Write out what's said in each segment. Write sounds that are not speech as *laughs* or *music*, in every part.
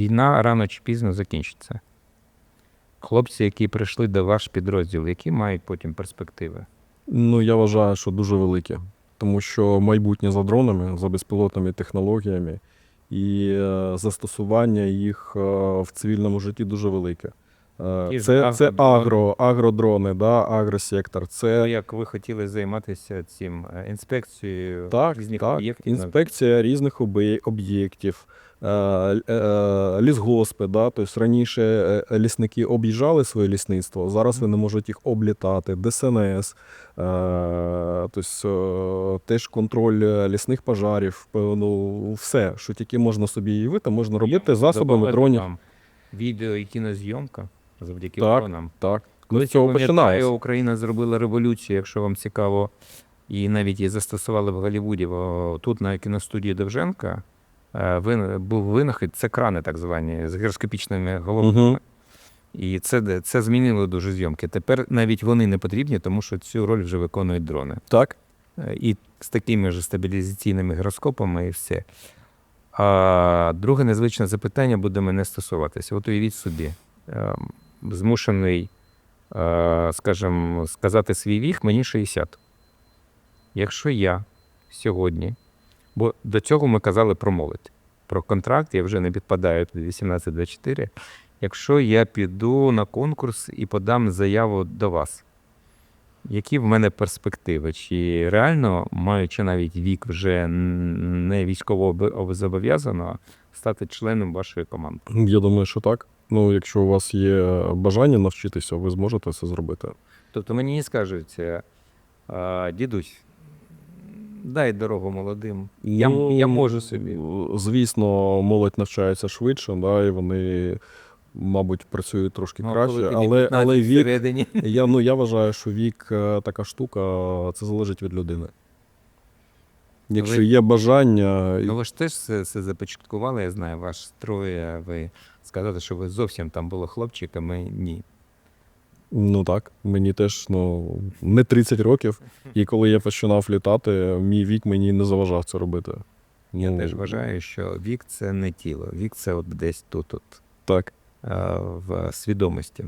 війна рано чи пізно закінчиться. Хлопці, які прийшли до ваш підрозділ, які мають потім перспективи? Ну, я вважаю, що дуже велике. Тому що майбутнє за дронами, за безпілотними технологіями і е, застосування їх е, в цивільному житті дуже велике. Е, Це, це агродрони. агро, агродрони, да, агросектор. Ну, Це як ви хотіли займатися цим е, інспекцією так, різних так, об'єктів? інспекція різних об'єктів, е, лісгоспи. Да? Тобто раніше лісники об'їжджали своє лісництво, зараз вони можуть їх облітати, ДСНС, тобто, теж контроль лісних пожарів, ну, все, що тільки можна собі уявити, можна робити засобами дронів. Відео і кінозйомка завдяки Так. дронам. Так. Ну, Коли з цього пам'ятаю. Україна зробила революцію, якщо вам цікаво, і навіть її застосували в Голлівуді. Тут на кіностудії Довженка е, був винахід, це крани так звані, з гіроскопічними головками. Мгм. І це, це змінило дуже зйомки. Тепер навіть вони не потрібні, тому що цю роль вже виконують дрони. Так. Е, І з такими ж стабілізаційними гіроскопами, і все. А друге незвичне запитання буде мене стосуватися. От уявіть собі, е, змушений, е, скажімо, сказати свій вік, мені 60. Якщо я сьогодні, бо до цього ми казали про молодь, про контракт, я вже не підпадаю під 18-24. Якщо я піду на конкурс і подам заяву до вас, які в мене перспективи? Чи реально, маючи навіть вік вже не військово зобов'язаного, стати членом вашої команди? Я думаю, що так. Ну, якщо у вас є бажання навчитися, ви зможете це зробити. Тобто мені не скажуть, е, а, дідусь, дай дорогу молодим. Я, Ну, я можу собі. Звісно, молодь навчається швидше, да, і вони, мабуть, працюють трошки Ну, краще, але, але вік, всередині. *laughs* я, ну, я вважаю, що вік е, така штука, це залежить від людини. Якщо Ви- є бажання, Ну ви ж теж це, це започаткували, я знаю, ваш троє. Ви сказали, що ви зовсім там були хлопчиками. Ні. ну так, мені теж ну, не 30 років, і коли я починав літати, мій вік мені не заважав це робити. Я Ну, теж вважаю, що вік це не тіло, вік це от десь тут, от, Так. в свідомості.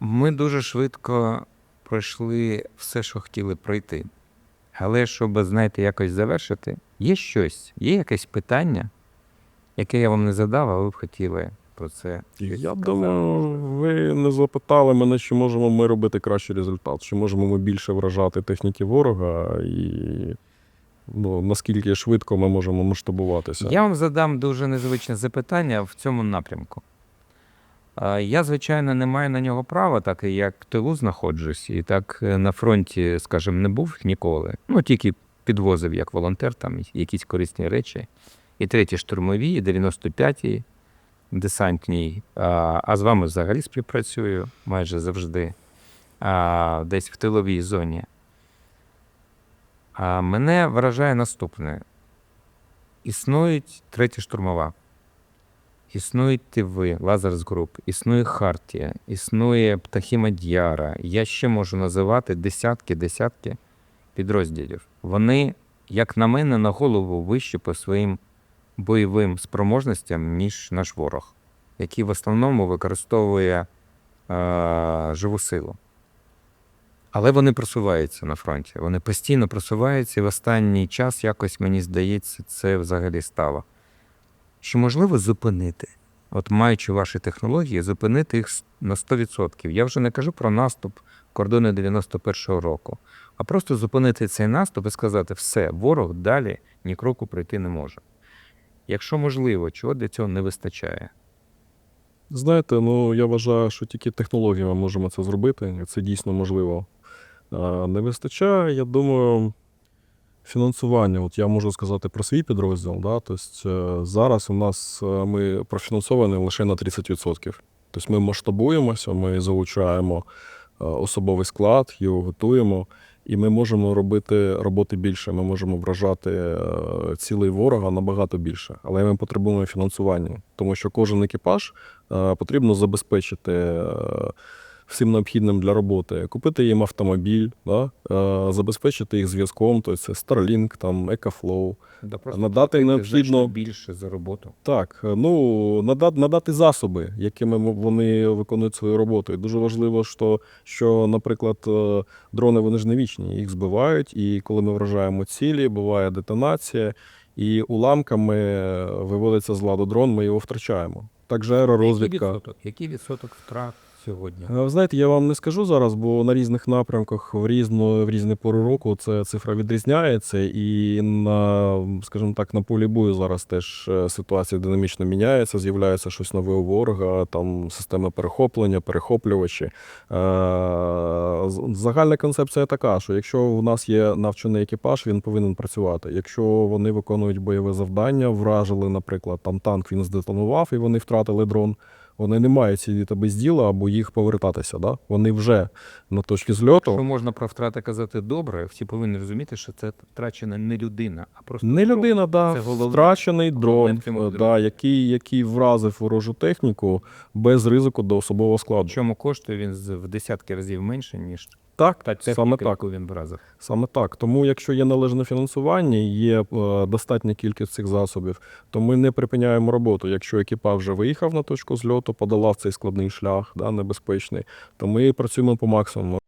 Ми дуже швидко пройшли все, що хотіли пройти. Але щоб, знаєте, якось завершити, є щось, є якесь питання, яке я вам не задав, а ви б хотіли про це. Я думаю, ви не запитали мене, чи можемо ми робити кращий результат, чи можемо ми більше вражати техніки ворога, і ну, наскільки швидко ми можемо масштабуватися. Я вам задам дуже незвичне запитання в цьому напрямку. Я, звичайно, не маю на нього права, так і як в тилу знаходжусь, і так е, на фронті, скажімо, не був ніколи. Ну, тільки підвозив як волонтер там якісь корисні речі. І треті штурмові, і 95-й десантній. А, з вами взагалі співпрацюю майже завжди, десь в тиловій зоні. А мене вражає наступне. Існують третя штурмова, існують ви, Лазарс Груп, існує Хартія, існує Птахи Мадьяра. Я ще можу називати десятки, десятки підрозділів. Вони, як на мене, на голову вищі по своїм бойовим спроможностям, ніж наш ворог, який в основному використовує е, живу силу. Але вони просуваються на фронті. Вони постійно просуваються, і в останній час якось мені здається, це взагалі стало. Чи можливо зупинити, от маючи ваші технології, зупинити їх на 100%? Я вже не кажу про наступ кордони 91-го року, а просто зупинити цей наступ і сказати, все, ворог далі ні кроку пройти не може. Якщо можливо, чого для цього не вистачає? Знаєте, ну я вважаю, що тільки технологіями можемо це зробити, це дійсно можливо. Не вистачає, я думаю, фінансування. От я можу сказати про свій підрозділ. Да? Тобто, зараз у нас е, ми профінансовані лише на 30%. Тобто ми масштабуємося, ми залучаємо е, особовий склад, його готуємо, і ми можемо робити роботи більше. Ми можемо вражати е, цілий ворога набагато більше. Але ми потребуємо фінансування, тому що кожен екіпаж е, потрібно забезпечити е, всім необхідним для роботи, купити їм автомобіль, да? е, забезпечити їх зв'язком, тобто це Starlink, там, EcoFlow. Да, Надати необхідно- більше за роботу. Так, е, ну надати, надати засоби, якими вони виконують свою роботу. І дуже важливо, що, що, наприклад, е, дрони вони ж не вічні, їх збивають, і коли ми вражаємо цілі, буває детонація, і уламками виводиться з ладу дрон, ми його втрачаємо. Так же Який відсоток? Який відсоток втрат сьогодні? Знаєте, я вам не скажу зараз, бо на різних напрямках в різну в різні пори року це цифра відрізняється, і на, скажімо так, на полі бою зараз теж е, ситуація динамічно міняється, з'являється щось нове у ворога, там системи перехоплення, перехоплювачі. Е, Загальна концепція така, що якщо в нас є навчений екіпаж, він повинен працювати. Якщо вони виконують бойове завдання, вражили, наприклад, там танк він здетонував і вони втратили дрон. Вони не мають сидіти без діла або їх повертатися. Да? Вони вже на точці зльоту. Що можна про втрати казати добре, всі повинні розуміти, що це втрачена не людина, а просто Не дрон. людина, да, Це головне- втрачений дрон, е, да, який, який вразив ворожу техніку без ризику до особового складу. Чому коштує він в десятки разів менше, ніж Так, та саме так. Саме так. Тому, якщо є належне фінансування, є е, достатня кількість цих засобів, то ми не припиняємо роботу. Якщо екіпаж вже виїхав на точку зльоту, подолав цей складний шлях, да, небезпечний, то ми працюємо по максимуму.